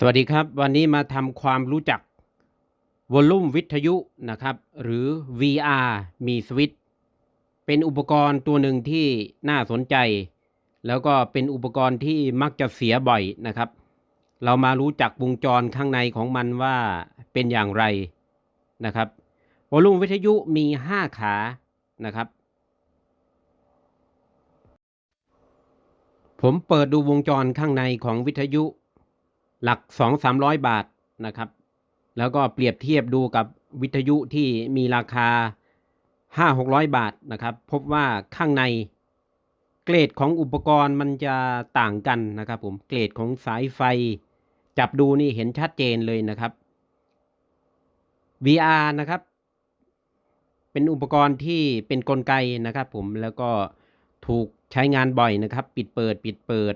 สวัสดีครับ วันนี้มาทำความรู้จักวอลลุ่มวิทยุนะครับ หรือ VR มีสวิตเป็นอุปกรณ์ตัวหนึ่งที่น่าสนใจ แล้วก็เป็นอุปกรณ์ที่มักจะเสียบ่อยนะครับ เรามารู้จักวงจรข้างในของมันว่าเป็นอย่างไรนะครับวอลลุ่มวิทยุมี 5 ขานะครับ ผมเปิดดูวงจรข้างในของวิทยุ หลักสองสามร้อยบาทนะครับ แล้วก็เปรียบเทียบดูกับวิทยุที่มีราคาห้าหกร้อยบาทนะครับ พบว่าข้างในเกรดของอุปกรณ์มันจะต่างกันนะครับผมเกรดของสายไฟ จับดูนี่เห็นชัดเจนเลยนะครับ VR นะครับ เป็นอุปกรณ์ที่เป็นกลไกนะครับผมแล้วก็ถูกใช้งานบ่อยนะครับ ปิดเปิดปิดเปิด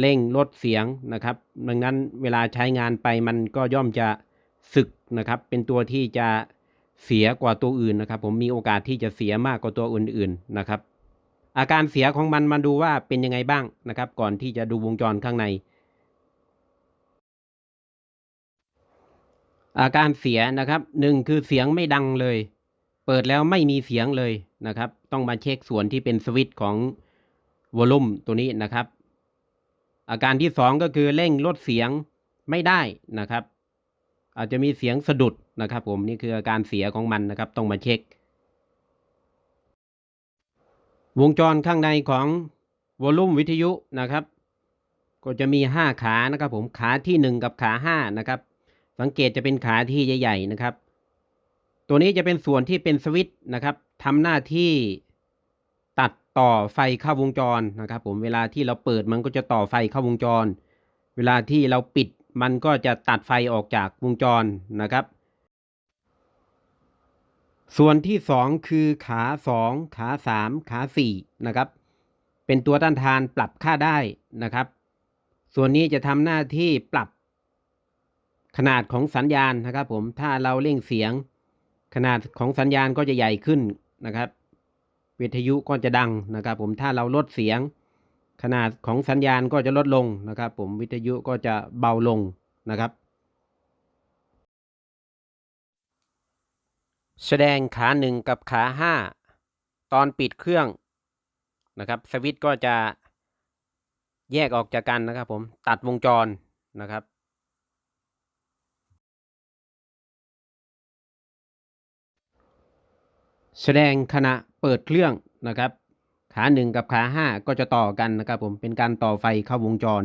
เร่งลดเสียงนะครับ ดังนั้นเวลาใช้งานไปมันก็ย่อมจะสึกนะครับ เป็นตัวที่จะเสียกว่าตัวอื่นนะครับ ผมมีโอกาสที่จะเสียมากกว่าตัวอื่นๆนะครับ อาการเสียของมันมาดูว่าเป็นยังไงบ้างนะครับ ก่อนที่จะดูวงจรข้างใน อาการเสียนะครับหนึ่งคือเสียงไม่ดังเลย เปิดแล้วไม่มีเสียงเลยนะครับ ต้องมาเช็คส่วนที่เป็นสวิตช์ของวอลลุ่มตัวนี้นะครับ อาการที่สองก็คือเร่งลดเสียงไม่ได้นะครับ อาจจะมีเสียงสะดุดนะครับ ผมนี่คืออาการเสียของมันนะครับ ต้องมาเช็ควงจรข้างในของวอลลุ่มวิทยุนะครับ ก็จะมีห้าขานะครับ ผมขาที่หนึ่งกับขาห้านะครับ สังเกตจะเป็นขาที่ใหญ่ ๆ นะครับ ตัวนี้จะเป็นส่วนที่เป็นสวิตช์นะครับทำหน้าที่ ต่อไฟเข้าวงจรนะครับ ผมเวลาที่เราเปิดมันก็จะต่อไฟเข้าวงจร เวลาที่เราปิดมันก็จะตัดไฟออกจากวงจรนะครับ ส่วนที่สองคือขาสองขาสามขาสี่นะครับ เป็นตัวต้านทานปรับค่าได้นะครับ ส่วนนี้จะทำหน้าที่ปรับขนาดของสัญญาณนะครับ ผมถ้าเราเร่งเสียง ขนาดของสัญญาณก็จะใหญ่ขึ้นนะครับ วิทยุก็จะดังนะครับ ผมถ้าเราลดเสียง ขนาดของสัญญาณก็จะลดลงนะครับ ผมวิทยุก็จะเบาลงนะครับ แสดงขาหนึ่งกับขาห้าตอนปิดเครื่องนะครับ สวิตก็จะแยกออกจากกันนะครับ ผมตัดวงจรนะครับแสดงขณะ เปิดเครื่องนะครับ ขาหนึ่งกับขาห้าก็จะต่อกันนะครับผมเป็นการต่อไฟเข้าวงจร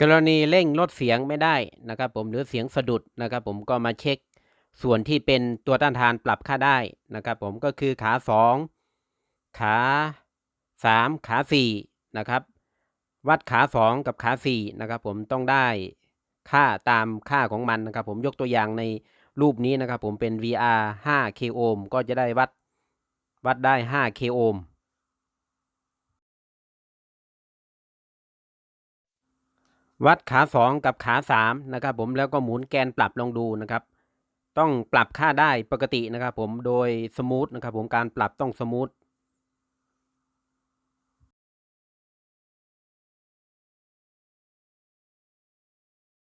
กรณีเร่งลดเสียงไม่ได้นะครับผมหรือเสียงสะดุดนะครับผมก็มาเช็คส่วนที่เป็นตัวต้านทานปรับค่าได้นะครับผมก็คือขาสองขาสามขาสี่นะครับวัดขาสองกับขาสี่นะครับผมต้องได้ค่าตามค่าของมันนะครับผมยกตัวอย่างใน รูปนี้นะครับผมเป็น VR 5 k โอห์มก็จะได้วัดวัดได้ 5 k โอห์มวัดขาสองกับขาสามนะครับผมแล้วก็หมุนแกนปรับลองดูนะครับ ต้องปรับค่าได้ปกตินะครับผมโดยสมูทนะครับผมการปรับต้องสมูท